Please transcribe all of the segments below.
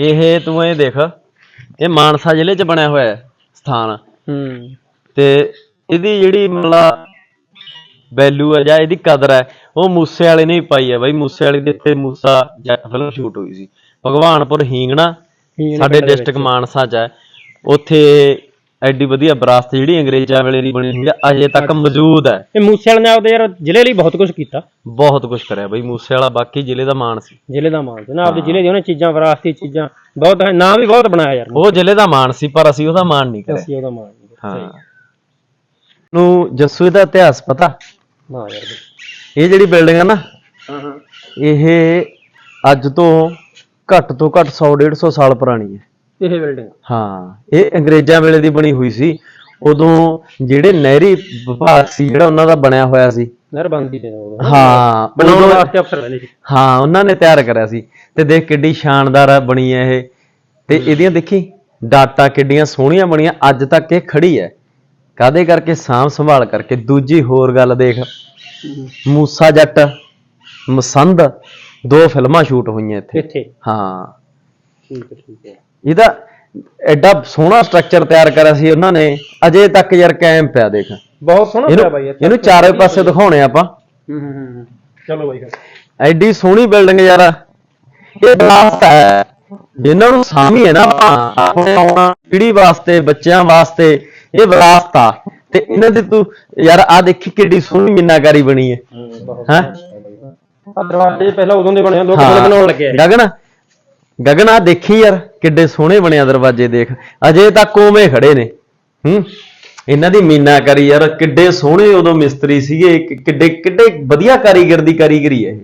ਇਹ ਤੂੰ ਇਹ ਦੇਖ ਇਹ ਮਾਨਸਾ ਜ਼ਿਲ੍ਹੇ 'ਚ ਬਣਿਆ ਹੋਇਆ ਹੈ ਸਥਾਨ। ਹੂੰ। ਤੇ ਇਹਦੀ ਜਿਹੜੀ ਮਤਲਬ ਵੈਲਿਊ ਹੈ ਜਾਂ ਇਹਦੀ ਕਦਰ ਹੈ ਉਹ ਮੂਸੇ ਵਾਲੇ ਨੇ ਹੀ ਪਾਈ ਹੈ ਬਾਈ। ਮੂਸੇ ਵਾਲੇ ਦੇ ਇੱਥੇ ਮੂਸਾ ਜੱਟ ਫਿਲਮ ਸ਼ੂਟ ਹੋਈ ਸੀ। ਭਗਵਾਨਪੁਰ ਹੀਂਗਣਾ ਸਾਡੇ ਡਿਸਟ੍ਰਿਕਟ ਮਾਨਸਾ 'ਚ ਹੈ। ਉੱਥੇ ਐਡੀ ਵਧੀਆ ਵਿਰਾਸਤ ਜਿਹੜੀ ਅੰਗਰੇਜ਼ਾਂ ਵੇਲੇ ਦੀ ਬਣੀ ਹੋਈ ਹੈ ਅਜੇ ਤੱਕ ਮੌਜੂਦ ਹੈ। ਇਹ ਮੂਸੇ ਵਾਲੇ ਨੇ ਆਪਦੇ ਯਾਰ ਜ਼ਿਲ੍ਹੇ ਲਈ ਬਹੁਤ ਕੁਝ ਕੀਤਾ। ਬਹੁਤ ਕੁਝ ਕਰਿਆ ਬਈ ਮੂਸੇ ਵਾਲਾ ਬਾਕੀ ਜ਼ਿਲ੍ਹੇ ਦਾ ਮਾਣ ਸੀ। ਜ਼ਿਲ੍ਹੇ ਦਾ ਮਾਣ ਸੀ ਨਾ ਆਪਦੇ ਜ਼ਿਲ੍ਹੇ ਦੀ ਉਹਨੇ ਚੀਜ਼ਾਂ ਵਿਰਾਸਤੀ ਚੀਜ਼ਾਂ ਬਹੁਤ ਹੈ ਨਾਂ ਵੀ ਬਹੁਤ ਬਣਾਇਆ ਯਾਰ। ਉਹ ਜ਼ਿਲ੍ਹੇ ਦਾ ਮਾਣ ਸੀ ਪਰ ਅਸੀਂ ਉਹਦਾ ਮਾਣ ਨਹੀਂ ਕਰਿਆ। ਅਸੀਂ ਉਹਦਾ ਮਾਣ ਨਹੀਂ ਕੀਤਾ। ਹਾਂ। ਨੂੰ ਜੱਸੂ ਦਾ ਇਤਿਹਾਸ ਪਤਾ? ਨਾ ਯਾਰ ਇਹ ਜਿਹੜੀ ਬਿਲਡਿੰਗ ਹੈ ਨਾ ਹਾਂ ਹਾਂ। ਇਹ ਅੱਜ ਤੋਂ ਘੱਟ ਤੋਂ ਘੱਟ 100 150 ਸਾਲ ਪੁਰਾਣੀ ਹੈ। ਇਹ ਬਿਲਡਿੰਗ ਹਾਂ ਇਹ ਅੰਗਰੇਜ਼ਾਂ ਵੇਲੇ ਦੀ ਬਣੀ ਹੋਈ ਸੀ। ਉਦੋਂ ਜਿਹੜੇ ਨਹਿਰੀ ਵਿਭਾਗ ਸੀ ਜਿਹੜਾ ਉਹਨਾਂ ਦਾ ਬਣਿਆ ਹੋਇਆ ਸੀ। ਨਹਿਰ ਬੰਦੀ ਦੇ ਹਾਂ ਬਣਾਉਣ ਉਦੋਂ- ਵਾਸਤੇ ਅਫਸਰ ਬਣੇ ਸੀ। ਹਾਂ ਉਹਨਾਂ ਨੇ ਤਿਆਰ ਕਰਿਆ ਸੀ। ਤੇ ਦੇਖ ਕਿੱਡੀ ਸ਼ਾਨਦਾਰ ਬਣੀ ਹੈ ਇਹ। ਤੇ ਇਹਦੀਆਂ ਦੇਖੀ ਡਾਟਾ ਕਿੱਡੀਆਂ ਸੋਹਣੀਆਂ ਬਣੀਆਂ ਅੱਜ ਤੱਕ ਇਹ ਖੜੀ ਹੈ ਕਾਦੇ ਕਰਕੇ? ਸਾਂਭ ਸੰਭਾਲ ਕਰਕੇ। ਦੂਜੀ ਹੋਰ ਗੱਲ ਦੇਖ। ਮੂਸਾ ਜੱਟ ਮਸੰਦ ਦੋ ਫਿਲਮਾਂ ਸ਼ੂਟ ਹੋਈਆਂ ਇੱਥੇ। ਇੱਥੇ। ਹਾਂ। ਠੀਕ ਹੈ ਠੀਕ ਹੈ ਇਹਦਾ ਐਡਾ ਸੋਹਣਾ ਸਟਰਕਚਰ ਤਿਆਰ ਕਰਿਆ ਸੀ ਉਹਨਾਂ ਨੇ ਅਜੇ ਤੱਕ ਯਾਰ ਕਾਇਮ ਪਿਆ ਦੇਖ। ਬਹੁਤ ਸੋਹਣਾ ਪਿਆ ਬਾਈ ਇਹਨੂੰ ਇਹਨੂੰ ਚਾਰੇ ਪਾਸੇ ਦਿਖਾਉਣੇ ਆਪਾਂ। ਹੂੰ ਹੂੰ ਹੂੰ ਚਲੋ ਬਾਈ ਫਿਰ। ਐਡੀ ਸੋਹਣੀ ਬਿਲਡਿੰਗ ਯਾਰ। ਇਹ ਵਿਰਾਸਤ ਹੈ। ਜਿਨ੍ਹਾਂ ਨੂੰ ਸਾਮੀ ਹੈ ਨਾ ਆਪਾਂ। ਆਪਣੇ ਆਉਣਾ ਪੀੜ੍ਹੀ ਵਾਸਤੇ ਬੱਚਿਆਂ ਵਾਸਤੇ ਇਹ ਵਿਰਾਸਤ ਆ ਤੇ ਇਹਨਾਂ ਦੇ ਤੂੰ ਯਾਰ ਆ ਦੇਖੀ ਕਿੱਡੀ ਸੋਹਣੀ ਮੀਨਾਕਾਰੀ ਬਣੀ ਹੈ। ਹੈਂ ਆ ਦਰਵਾਜ਼ੇ ਪਹਿਲਾਂ ਉਦੋਂ ਦੇ ਬਣੇ ਲੋਕ ਬਣਾਉਣ ਲੱਗੇ ਗਗਨ ਗਗਨ ਆ ਦੇਖੀ ਯਾਰ। ਕਿੱਡੇ ਸੋਹਣੇ ਬਣਿਆ ਦਰਵਾਜ਼ੇ ਦੇਖ। ਅਜੇ ਤੱਕ ਉਵੇਂ ਖੜੇ ਨੇ। ਹੂੰ? ਇਹਨਾਂ ਦੀ ਮੀਨਾ ਕਰੀ ਯਾਰ, ਕਿੱਡੇ ਸੋਹਣੇ ਉਦੋਂ ਮਿਸਤਰੀ ਸੀਗੇ। ਕਿੱਡੇ ਕਿੱਡੇ ਵਧੀਆ ਕਾਰੀਗਰ ਦੀ ਕਾਰੀਗਰੀ ਹੈ ਇਹ।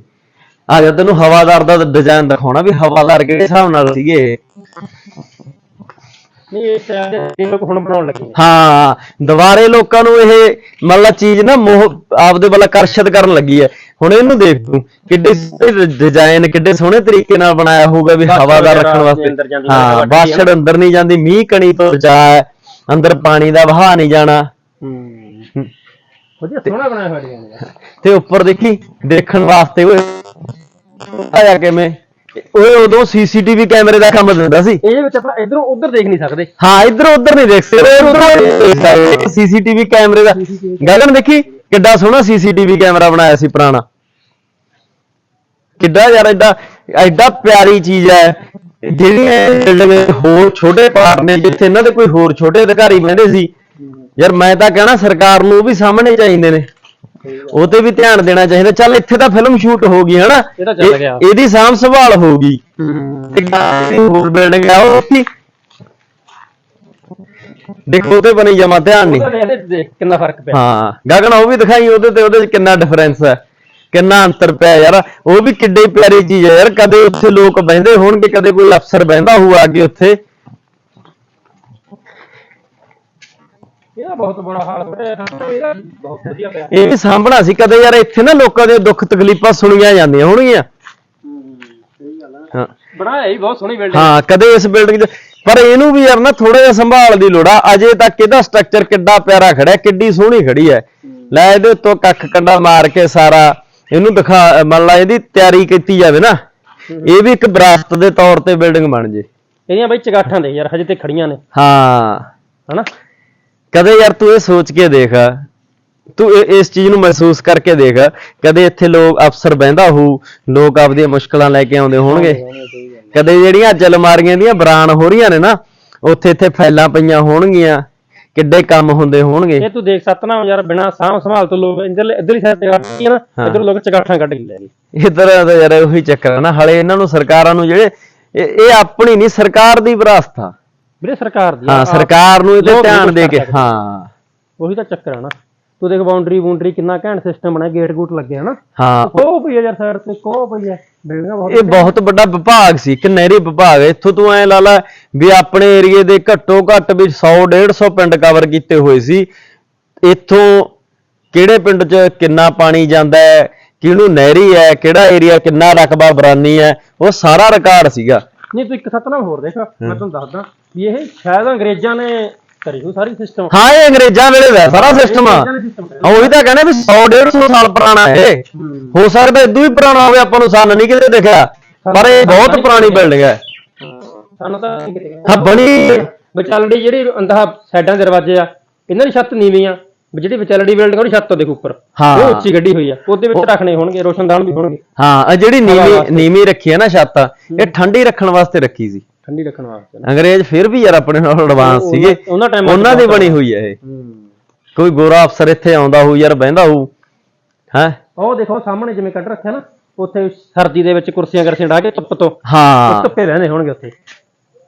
ਆ ਜਾ ਤੈਨੂੰ ਹਵਾਦਾਰ ਦਾ ਡਿਜ਼ਾਈਨ ਦਿਖਾਉਣਾ ਵੀ ਹਵਾਦਾਰ ਕਿਹੜੇ ਹਿਸਾਬ ਨਾਲ ਸੀਗੇ ਨਹੀਂ ਇਹ ਸ਼ਾਇਦ ਇਹ ਲੋਕ ਹੁਣ ਬਣਾਉਣ ਲੱਗੇ ਆ। ਹਾਂ ਦੁਬਾਰੇ ਲੋਕਾਂ ਨੂੰ ਇਹ ਮਤਲਬ ਚੀਜ਼ ਨਾ ਮੋਹ ਆਪਦੇ ਵੱਲ ਆਕਰਸ਼ਿਤ ਕਰਨ ਲੱਗੀ ਹੈ। ਹੁਣ ਇਹਨੂੰ ਦੇਖ ਤੂੰ ਕਿੱਡੇ ਡਿਜ਼ਾਈਨ ਕਿੱਡੇ ਸੋਹਣੇ ਤਰੀਕੇ ਨਾਲ ਬਣਾਇਆ ਹੋਊਗਾ ਵੀ ਬਾਛੜ ਹਵਾਦਾਰ ਵਗੈਰਾ ਰੱਖਣ ਵਾਸਤੇ। ਅੰਦਰ ਜਾਂਦੀ ਹਾਂ ਹੈ, ਬਾਛੜ ਅੰਦਰ ਨਹੀਂ ਜਾਂਦੀ ਮੀਂਹ ਕਣੀ ਤੋਂ ਬਚਾ ਹੈ। ਅੰਦਰ ਪਾਣੀ ਦਾ ਵਹਾਅ ਨਹੀਂ ਜਾਣਾ। ਹੂੰ। ਵਧੀਆ ਸੋਹਣਾ ਬਣਾਇਆ ਹੋਇਆ ਡਿਜ਼ਾਈਨ ਯਾਰ ਤੇ ਉੱਪਰ ਦੇਖੀ ਦੇਖਣ ਵਾਸਤੇ ਆਇਆ ਕਿਵੇਂ। ਓਏ ਉਦੋਂ ਸੀਸੀਟੀਵੀ ਕੈਮਰੇ ਦਾ ਕੰਮ ਦਿੰਦਾ ਸੀ। ਇਹਦੇ ਵਿੱਚ ਆਪਾਂ ਇਧਰੋਂ ਉਧਰ ਦੇਖ ਨਹੀਂ ਸਕਦੇ। ਹਾਂ ਇੱਧਰ ਉੱਧਰ ਨਹੀਂ ਦੇਖ ਸਕਦੇ। ਸੀਸੀਟੀਵੀ ਕੈਮਰੇ ਦਾ। ਗਗਨ ਦੇਖੀ ਕਿੱਡਾ ਸੋਹਣਾ ਸੀਸੀਟੀਵੀ ਕੈਮਰਾ ਬਣਾਇਆ ਸੀ ਪੁਰਾਣਾ। ਕਿੱਡਾ ਯਾਰ ਐਡਾ ਐਡਾ ਪਿਆਰੀ ਚੀਜ਼ ਹੈ। ਜਿਹੜੀਆਂ ਬਿਲਡਿੰਗ ਹੋਰ ਛੋਟੇ ਪਾਰਟ ਨੇ ਜਿੱਥੇ ਇਹਨਾਂ ਦੇ ਕੋਈ ਹੋਰ ਛੋਟੇ ਅਧਿਕਾਰੀ ਬਹਿੰਦੇ ਸੀ। ਯਾਰ ਮੈਂ ਤਾਂ ਕਹਿਣਾ ਸਰਕਾਰ ਨੂੰ ਉਹ ਵੀ ਸਾਹਮਣੇ ਚਾਹੀਦੇ ਨੇ। ਉਹ ਤੇ ਵੀ ਧਿਆਨ ਦੇਣਾ ਚਾਹੀਦਾ। ਚੱਲ ਇੱਥੇ ਤਾਂ ਫਿਲਮ ਸ਼ੂਟ ਹੋ ਗਈ ਹਨਾ? ਇਹ ਤਾਂ ਚੱਲ ਇਹ- ਗਿਆ। ਇਹਦੀ ਸਾਂਭ ਸੰਭਾਲ ਹੂੰ ਤੇ ਜਿਹੜੀ ਹੋਰ ਬਿਲਡਿੰਗ ਆ ਉਹ ਕੀ ਦੇਖੋ ਤੇ ਬਣੀ ਜਮਾ ਧਿਆਨ ਨਹੀਂ। ਉਹਦਾ ਦੇਖ ਦੇਖ ਕਿੰਨਾ ਫ਼ਰਕ ਪਿਆ। ਹਾਂ ਗਗਨ ਉਹ ਵੀ ਦਿਖਾਈ ਉਹਦੇ ਤੇ ਉਹਦੇ ਚ ਕਿੰਨਾ ਡਿਫਰੈਂਸ ਹੈ। ਕਿੰਨਾ ਅੰਤਰ ਪਿਆ ਯਾਰ। ਉਹ ਵੀ ਕਿੱਡੀ ਪਿਆਰੀ ਚੀਜ਼ ਹੈ ਯਾਰ। ਕਦੇ ਉੱਥੇ ਲੋਕ ਬਹਿੰਦੇ ਹੋਣਗੇ ਕਦੇ ਕੋਈ ਅਫਸਰ ਬਹਿੰਦਾ ਹੋਊ ਅੱਗੇ ਉੱਥੇ। ਇਹਦਾ ਬਹੁਤ ਬੜਾ ਹਾਲ ਹੋਇਆ। ਇਹਦਾ ਬਹੁਤ ਵਧੀਆ ਪਿਆ। ਇਹ ਵੀ ਸਾਂਭਣਾ ਸੀ ਕਦੇ ਯਾਰ ਇੱਥੇ ਨਾ ਲੋਕਾਂ ਦੇ ਦੁੱਖ ਤਕਲੀਫਾਂ ਸੁਣੀਆਂ ਜਾਂਦੀਆਂ ਹੋਣਗੀਆਂ। ਸਹੀ ਗੱਲ ਆ ਹਾਂ। ਬਣਾਇਆ ਹੀ ਬਹੁਤ ਸੋਹਣੀ ਬਿਲਡਿੰਗ ਹਾਂ ਕਦੇ ਇਸ ਬਿਲਡਿੰਗ 'ਚ ਪਰ ਇਹਨੂੰ ਵੀ ਯਾਰ ਨਾ ਥੋੜਾ ਜਿਹਾ ਸੰਭਾਲ ਦੀ ਲੋੜ ਆ। ਅਜੇ ਤੱਕ ਇਹਦਾ ਸਟਰਕਚਰ ਕਿੱਡਾ ਪਿਆਰਾ ਖੜਿਆ ਕਿੱਡੀ ਸੋਹਣੀ ਖੜੀ ਹੈ। ਲੈ ਇਹਦੇ ਉੱਤੋਂ ਕੱਖ ਕੰਡਾ ਮਾਰ ਕੇ ਸਾਰਾ ਇਹਨੂੰ ਦਿਖਾ ਮੰਨ ਲਾ ਇਹਦੀ ਤਿਆਰੀ ਕੀਤੀ ਜਾਵੇ ਨਾ। ਇਹ ਵੀ ਇੱਕ ਵਿਰਾਸਤ ਦੇ ਤੌਰ ਤੇ ਬਿਲਡਿੰਗ ਬਣ ਜੇ। ਇਹਦੀਆਂ ਬਈ ਚਗਾਠਾਂ ਦੇ ਯਾਰ ਹਜੇ ਤੇ ਖੜੀਆਂ ਨੇ। ਹਾਂ। ਹਨਾ? ਕਦੇ ਯਾਰ ਤੂੰ ਇਹ ਸੋਚ ਕੇ ਦੇਖ ਤੂੰ ਇਹ- ਇਸ ਚੀਜ਼ ਨੂੰ ਮਹਿਸੂਸ ਕਰਕੇ ਦੇਖ ਕਦੇ ਇੱਥੇ ਲੋਕ ਅਫਸਰ ਬਹਿੰਦਾ ਹੋਊ ਲੋਕ ਆਪਦੀਆਂ ਮੁਸ਼ਕਲਾਂ ਲੈ ਕੇ ਆਉਂਦੇ ਹੋਣਗੇ। ਕਦੇ ਜਿਹੜੀਆਂ ਅੱਜ ਅਲਮਾਰੀਆਂ ਦੀਆਂ ਬਰਾਨ ਹੋ ਰਹੀਆਂ ਨੇ ਨਾ ਉੱਥੇ ਇੱਥੇ ਫਾਈਲਾਂ ਪਈਆਂ ਹੋਣਗੀਆਂ ਕਿੱਡੇ ਕੰਮ ਹੁੰਦੇ ਹੋਣਗੇ। ਇਹ ਤੂੰ ਦੇਖ ਸਤਨਾਮ ਯਾਰ ਬਿਨਾ ਸਾਂਭ ਸੰਭਾਲ ਤੋਂ ਲੋਕ ਇੱਧਰ ਇੱਧਰਲੀ ਸਾਈਡ ਚਗਾਠਾਂ ਹੈ ਨਾ ਹਾਂ। ਇੱਧਰ ਲੋਕ ਚਗਾਠਾਂ ਕੱਢ ਕੇ ਲੈ ਗਏ ਦਾ ਯਾਰ ਉਹੀ ਚੱਕਰ ਹੈ ਨਾ ਹਲੇ ਇਹਨਾਂ ਨੂੰ ਸਰਕਾਰਾਂ ਨੂੰ ਜਿਹੜੇ ਇਹ ਇਹ ਆਪਣੀ ਨਹੀਂ ਸਰਕਾਰ ਦੀ ਵਿਰਾਸਤ ਆ। ਵੀਰੇ ਸਰਕਾਰ ਦੀ ਹਾਂ ਆ, ਸਰਕਾਰ ਨੂੰ ਇਹ ਤੇ ਲੋਕ ਨੀ ਧਿਆਨ ਦੇ ਕੇ। ਹਾਂ। ਉਹੀ ਤਾਂ ਚੱਕਰ ਹੈ ਨਾ। ਤੂੰ ਦੇਖ ਬਾਉਂਡਰੀ ਬਾਉਂਡਰੀ ਕਿੰਨਾ ਘੈਂਟ ਸਿਸਟਮ ਬਣਿਆ ਗੇਟ ਗੂਟ ਲੱਗੇ ਹਨਾ? ਹਾਂ। ਉਹ ਪਈ ਆ ਯਾਰ ਸਾਈਡ ਤੇ? ਕੋ ਪਈ ਹੈ ਬਿਲਡਿੰਗਾਂ ਬਹੁਤ ਇਹ ਬਹੁਤ ਵੱਡਾ ਵਿਭਾਗ ਸੀ ਇੱਕ ਨਹਿਰੀ ਵਿਭਾਗ। ਇੱਥੋਂ ਤੂੰ ਐ ਲਾ ਲੈ ਵੀ ਆਪਣੇ ਏਰੀਏ ਦੇ ਘੱਟੋ ਘੱਟ ਵੀ 100 150 ਪਿੰਡ ਕਵਰ ਕੀਤੇ ਹੋਏ ਸੀ। ਇੱਥੋਂ ਕਿਹੜੇ ਪਿੰਡ 'ਚ ਕਿੰਨਾ ਪਾਣੀ ਜਾਂਦਾ ਹੈ ਕਿਹਨੂੰ ਨਹਿਰੀ ਹੈ ਕਿਹੜਾ ਏਰੀਆ ਕਿੰਨਾ ਰਕਬਾ ਬਰਾਨੀ ਹੈ ਉਹ ਸਾਰਾ ਰਿਕਾਰਡ ਸੀਗਾ। ਨਹੀਂ ਤੂੰ ਇੱਕ ਸਤਨਾਮ ਹੋਰ ਦੇਖ ਮੈਂ ਤੁਹਾਨੂੰ ਦੱਸਦਾ ਵੀ ਇਹ ਸ਼ਾਇਦ ਅੰਗਰੇਜ਼ਾਂ ਨੇ ਕਰੀ ਹੋਈ ਸਾਰੀ ਸਿਸਟਮ ਹਾਂ ਇਹ ਅੰਗਰੇਜ਼ਾਂ ਵੇਲੇ ਦਾ ਸਾਰਾ ਸਿਸਟਮ ਆ ਉਹੀ ਤਾਂ ਕਹਿੰਦੇ ਵੀ 100 150 ਸਾਲ ਪੁਰਾਣਾ ਹੈ। ਹੋ ਸਕਦਾ ਇਦੋਂ ਵੀ ਪੁਰਾਣਾ ਹੋਵੇ ਆਪਾਂ ਨੂੰ ਸੰਨ ਨਹੀਂ ਕਿਤੇ ਦਿਖਿਆ। ਪਰ ਇਹ ਬਹੁਤ ਪੁਰਾਣੀ ਬਿਲਡਿੰਗ ਹੈ। ਸਾਨੂੰ ਤਾਂ ਹਾਂ ਬਣੀ ਵਿਚਾਲੜੀ ਜਿਹੜੀ ਅੰਦਰ ਸਾਈਡਾਂ ਦੇ ਦਰਵਾਜ਼ੇ ਆ ਇਹਨਾਂ ਦੀ ਛੱਤ ਨੀਵੀਂ ਆ। ਵੀ ਜਿਹੜੀ ਵਿਚਾਲੜੀ ਬਿਲਡਿੰਗ ਉਹਦੀ ਛੱਤ ਦੇਖ ਉੱਪਰ। ਹਾਂ। ਉਹ ਉੱਚੀ ਗੱਡੀ ਹੋਈ ਆ ਉਹਦੇ ਵਿੱਚ ਰੱਖਣੇ ਹੋਣਗੇ ਰੋਸ਼ਨਦਾਨ ਵੀ ਹੋਣਗੇ। ਹਾਂ ਆਹ ਜਿਹੜੀ ਨੀਵੀਂ ਵਾਸਤੇ। ਨੀਵੀਂ ਰੱਖੀ ਹੈ ਨਾ ਛੱਤ ਇਹ ਠੰਡੀ ਰੱਖਣ ਵਾਸਤੇ ਰੱਖੀ ਸੀ। ਠੰਡੀ ਰੱਖਣ ਵਾਸਤੇ। ਅੰਗਰੇਜ਼ ਫਿਰ ਵੀ ਯਾਰ ਆਪਣੇ ਨਾਲ ਐਡਵਾਂਸ ਸੀਗੇ। ਉਹਨਾਂ ਟਾਈਮਾਂ 'ਚ ਉਹਨਾਂ ਦੀ ਬਹੁਤ ਬਣੀ ਹੋਈ ਹੈ ਇਹ। ਹੂੰ। ਕੋਈ ਗੋਰਾ ਅਫਸਰ ਇੱਥੇ ਆਉਂਦਾ ਹੋਊ ਯਾਰ ਬਹਿੰਦਾ ਹੋਊ। ਹੈ? ਉਹ ਦੇਖੋ ਸਾਹਮਣੇ ਜਿਵੇਂ ਕੱਢ ਰੱਖਿਆ ਨਾ ਉੱਥੇ ਸਰਦੀ ਦੇ ਵਿੱਚ ਕੁਰਸੀਆਂ ਕਰਸੀਆਂ ਢਾ ਕੇ ਧੁੱਪ ਤੋਂ ਹਾਂ। ਧੁੱਪੇ ਰਹਿੰਦੇ ਹੋਣਗੇ ਉੱਥੇ।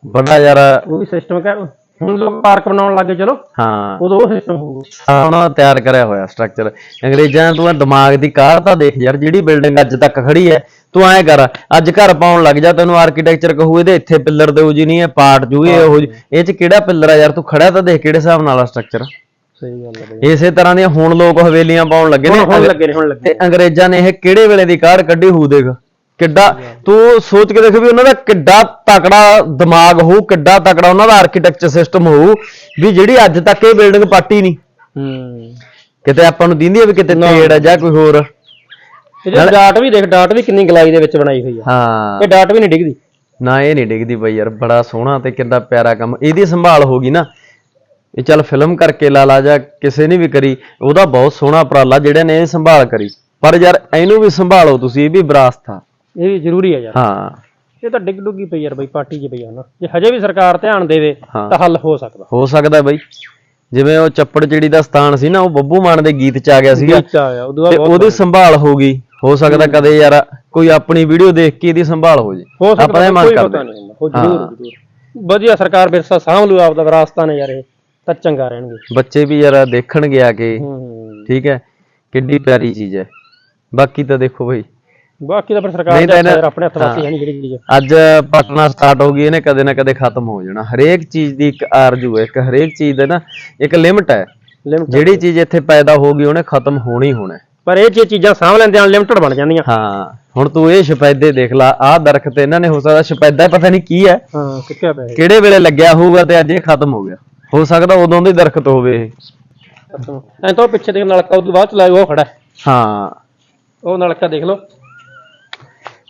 ਬੜਾ ਯਾਰ ਉਹ ਵੀ ਸਿਸਟਮ ਕਰ ਹੁਣ ਲੋਕ ਪਾਰਕ ਬਣਾਉਣ ਲੱਗੇ ਚਲੋ। ਹਾਂ। ਉਦੋਂ ਉਹ ਸਿਸਟਮ ਹੋਊਗਾ ਆਹ ਉਹਨਾਂ ਦਾ ਤਿਆਰ ਕਰਿਆ ਹੋਇਆ ਸਟਰਕਚਰ ਅੰਗਰੇਜ਼ਾਂ ਨੇ ਤੂੰ ਦਿਮਾਗ ਦੀ ਕਾਰ ਤਾਂ ਦੇਖ ਯਾਰ ਜਿਹੜੀ ਬਿਲਡਿੰਗ ਅੱਜ ਤੱਕ ਖੜੀ ਹੈ ਤੂੰ ਐਂ ਕਰ ਅੱਜ ਘਰ ਪਾਉਣ ਲੱਗ ਜਾ ਤੈਨੂੰ ਆਰਕੀਟੈਕਚਰ ਕਹੂ ਇਹਦੇ ਇੱਥੇ ਪਿੱਲਰ ਦੇਊ ਜੀ ਨਹੀਂ ਇਹ ਪਾਰਟ ਜੂ ਇਹ ਉਹ ਜੀ। ਇਹ ਚ ਕਿਹੜਾ ਪਿੱਲਰ ਆ ਯਾਰ ਤੂੰ ਖੜਾ ਤਾਂ ਦੇਖ ਕਿਹੜੇ ਹਿਸਾਬ ਨਾਲ ਆ ਸਟਰਕਚਰ ਸਹੀ ਗੱਲ ਹੈ ਬਈ। ਇਸੇ ਤਰ੍ਹਾਂ ਦੀਆਂ ਹੁਣ ਲੋਕ ਹਵੇਲੀਆਂ ਪਾਉਣ ਲੱਗੇ ਨੇ ਹੁਣ ਹੁਣ ਲੱਗੇ ਨੇ ਹੁਣ ਲੱਗੇ ਤੇ ਅੰਗਰੇਜ਼ਾਂ ਨੇ ਇਹ ਕਿਹੜੇ ਵੇਲੇ ਦੀ ਕਾਰ ਕੱਢੀ ਹੋਊ ਦੇਖ। ਕਿੱਡਾ ਤੂੰ ਸੋਚ ਕੇ ਦੇਖ ਵੀ ਉਹਨਾਂ ਦਾ ਕਿੱਡਾ ਤਕੜਾ ਦਿਮਾਗ ਹੋਊ ਕਿੱਡਾ ਤਕੜਾ ਉਹਨਾਂ ਦਾ ਆਰਕੀਟੈਕਚਰ ਸਿਸਟਮ ਹੋਊ ਵੀ ਜਿਹੜੀ ਅੱਜ ਤੱਕ ਇਹ ਬਿਲਡਿੰਗ ਪਾਟੀ ਨਹੀਂ। ਹੂੰ। ਕਿਤੇ ਆਪਾਂ ਨੂੰ ਦਿੰਦੀ ਹੈ ਵੀ ਕਿਤੇ ਤੇੜ ਹੈ ਜਾਂ ਕੋਈ ਹੋਰ। ਇਹਦੇ ਡਾਟ ਵੀ ਦੇਖ ਡਾਟ ਵੀ ਕਿੰਨੀ ਗਲਾਈ ਦੇ ਵਿੱਚ ਬਣਾਈ ਹੋਈ ਆ। ਹਾਂ। ਇਹ ਡਾਟ ਵੀ ਨਹੀਂ ਡਿੱਗਦੀ। ਨਾ ਇਹ ਨਹੀਂ ਡਿੱਗਦੀ ਬਈ ਯਾਰ ਬੜਾ ਸੋਹਣਾ ਤੇ ਕਿੰਨਾ ਪਿਆਰਾ ਕੰਮ। ਇਹਦੀ ਸੰਭਾਲ ਹੋ ਗਈ ਨਾ। ਇਹ ਚੱਲ ਫਿਲਮ ਕਰਕੇ ਲਾ ਲਾ ਜਾਂ ਕਿਸੇ ਨੇ ਵੀ ਕਰੀ ਉਹਦਾ ਬਹੁਤ ਸੋਹਣਾ ਉਪਰਾਲਾ ਜਿਹੜੇ ਨੇ ਇਹ ਸੰਭਾਲ ਕਰੀ। ਪਰ ਯਾਰ ਇਹਨੂੰ ਵੀ ਸੰਭਾਲੋ ਤੁਸੀਂ ਇਹ ਵੀ ਵਿਰਾਸਤ ਆ। ਇਹ ਵੀ ਜ਼ਰੂਰੀ ਆ ਯਾਰ। ਹਾਂ। ਇਹ ਤਾਂ ਡਿੱਗ ਡੁੱਗੀ ਪਈ ਯਾਰ ਬਈ ਪਾਰਟੀ 'ਚ ਪਈ ਆ ਨਾ। ਜੇ ਹਜੇ ਵੀ ਸਰਕਾਰ ਧਿਆਨ ਦੇਵੇ ਹਾਂ। ਤਾਂ ਹੱਲ ਹੋ ਸਕਦਾ। ਹੋ ਸਕਦਾ ਬਈ। ਜਿਵੇਂ ਉਹ ਚੱਪੜ ਚਿੜੀ ਦਾ ਸਥਾਨ ਸੀ ਨਾ ਉਹ ਬੱਬੂ ਮਾਨ ਦੇ ਗੀਤ ਚ ਆ ਗਿਆ ਸੀਗਾ। ਵਿੱਚ ਆਇਆ ਉਦੋਂ ਤੇ ਬਾਅਦ ਉਹਦੀ ਸੰਭਾਲ ਹੋ ਗਈ। ਹੋ ਸਕਦਾ ਕਦੇ ਯਾਰ ਕੋਈ ਆਪਣੀ ਵੀਡੀਓ ਦੇਖ ਕੇ ਇਹਦੀ ਸੰਭਾਲ ਹੋ ਜੇ। ਹੋ ਸਕਦਾ ਆਪਾਂ ਇਹ ਮੰਗ ਕੋਈ ਕਰਦੇ ਪਤਾ ਨਹੀਂ ਹੁੰਦਾ ਉਹ ਜ਼ਰੂਰ ਹਾਂ। ਜ਼ਰੂਰ। ਵਧੀਆ ਸਰਕਾਰ ਵਿਰਸਾ ਸਾਂਭ ਲੂ ਆਪਦਾ ਵਿਰਾਸਤਾਂ ਨੇ ਯਾਰ ਇਹ ਤਾਂ ਚੰਗਾ ਰਹਿਣਗੇ। ਬੱਚੇ ਵੀ ਯਾਰ ਦੇਖਣਗੇ ਆ ਕੇ। ਹੂੰ। ਠੀਕ ਹੈ ਕਿੱਡੀ ਪਿਆਰੀ ਚੀਜ਼ ਹੈ। ਬਾਕੀ ਤਾਂ ਦੇਖੋ ਬਈ। ਬਾਕੀ ਤਾਂ ਫਿਰ ਸਰਕਾਰ ਨਹੀਂ ਦੇ ਤਾਂ ਇਹਨਾਂ- ਆਪਣੇ ਹੱਥ ਵਾਸੀ ਹਾਂ। ਨਹੀਂ ਜਿਹੜੀ ਚੀਜ਼ ਅੱਜ ਪਟਨਾ ਸਟਾਰਟ ਹੋ ਗਈ ਇਹਨੇ ਕਦੇ ਨਾ ਕਦੇ ਖਤਮ ਹੋ ਜਾਣਾ। ਹਰੇਕ ਚੀਜ਼ ਦੀ ਇੱਕ ਆਰਜੂ ਹੈ ਇੱਕ ਹਰੇਕ ਚੀਜ਼ ਦਾ ਨਾ ਇੱਕ ਲਿਮਟ ਹੈ। ਲਿਮਟ ਜਿਹੜੀ ਚੀਜ਼ ਇੱਥੇ ਪੈਦਾ ਹੋ ਗਈ ਉਹਨੇ ਖਤਮ ਹੋਣੀ ਹੀ ਹੋਣਾ ਹੈ। ਪਰ ਇਹ ਜੇ ਚੀਜ਼ਾਂ ਸਾਂਭ ਲੈਂਦੇ ਆ ਲਿਮਟਡ ਬਣ ਜਾਂਦੀਆਂ। ਹਾਂ ਹੁਣ ਤੂੰ ਇਹ ਸ਼ਪੈਦੇ ਦੇਖ ਲਾ ਆਹ ਦਰਖਤ ਇਹਨਾਂ ਨੇ ਹੋ ਸਕਦਾ ਸ਼ਪੈਦਾ ਪਤਾ ਨਹੀਂ ਕੀ ਹੈ। ਹਾਂ ਕਿੱਥੇ ਪਏ। ਕਿਹੜੇ ਵੇਲੇ ਲੱਗਿਆ ਹੋਊਗਾ ਤੇ ਅੱਜ ਇਹ ਖਤਮ ਹੋ ਗਿਆ। ਹੋ ਸਕਦਾ ਉਦੋਂ ਦੀ ਦਰਖਤ ਹੋਵੇ ਇਹ। ਐਂ ਤਾਂ ਉਹ ਪਿੱਛੇ ਦੇ ਨਲਕਾ ਉਹ ਤੋਂ ਬਾਅਦ ਚਲਾਇਆ ਉਹ ਖੜਾ ਹੈ। ਹਾਂ। ਉਹ ਨਲਕਾ ਦੇਖ ਲਓ।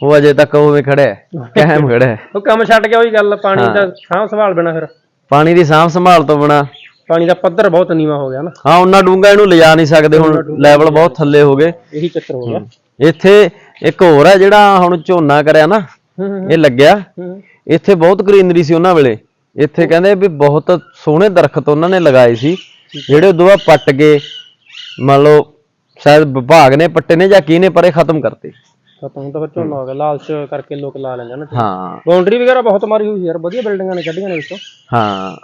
ਉਹ ਅਜੇ ਤੱਕ ਉਵੇਂ ਖੜਾ ਹੈ ਕਾਇਮ ਖੜਾ ਹੈ ਉਹ ਕੰਮ ਛੱਡ ਗਿਆ ਉਹੀ ਗੱਲ ਪਾਣੀ। ਦਾ ਸਾਂਭ ਸੰਭਾਲ ਬਿਨਾ ਫਿਰ। ਪਾਣੀ ਦੀ ਸਾਂਭ ਸੰਭਾਲ ਤੋਂ ਬਿਨਾ। ਪਾਣੀ ਦਾ ਪੱਧਰ ਬਹੁਤ ਨੀਵਾ ਹੋ ਗਿਆ ਨਾ। ਹਾਂ ਉਹਨਾਂ ਡੂੰਗਾ ਇਹਨੂੰ ਲਿਜਾ ਨਹੀਂ ਸਕਦੇ ਹੁਣ ਲੈਵਲ ਬਹੁਤ ਥੱਲੇ ਹੋ ਗਏ। ਇਹੀ ਚੱਕਰ ਹੋ ਗਿਆ। ਇੱਥੇ ਇੱਕ ਹੋਰ ਹੈ ਜਿਹੜਾ ਹੁਣ ਝੋਨਾ ਕਰਿਆ ਨਾ ਇਹ ਲੱਗਿਆ। ਇੱਥੇ ਬਹੁਤ ਗ੍ਰੀਨਰੀ ਸੀ ਉਹਨਾਂ ਵੇਲੇ। ਇੱਥੇ ਕਹਿੰਦੇ ਵੀ ਬਹੁਤ ਸੋਹਣੇ ਦਰਖਤ ਉਹਨਾਂ ਨੇ ਲਗਾਏ ਸੀ ਜਿਹੜੇ ਉਦੋਂ ਬਾਅਦ ਪੱਟ ਕੇ ਮੰਨ ਲਓ ਸ਼ਾਇਦ ਵਿਭਾਗ ਨੇ ਪੱਟੇ ਨੇ ਜਾਂ ਕੀ ਨੇ ਪਰ ਖਤਮ ਕਰਤੇ। ਹੁਣ ਤਾਂ ਫਿਰ ਝੋਨਾ ਹੋ ਗਿਆ ਲਾਲਚ ਕਰਕੇ ਲੋਕ ਲਾ ਲੈਂਦੇ ਨਾ ਹਾਂ। ਬਾਉਂਡਰੀ ਵਗੈਰਾ ਬਹੁਤ ਮਾਰੀ ਹੋਈ ਯਾਰ ਵਧੀਆ ਬਿਲਡਿੰਗਾਂ ਨੇ ਕੱਢੀਆਂ ਨੇ ਵਿੱਚੋਂ ਹਾਂ।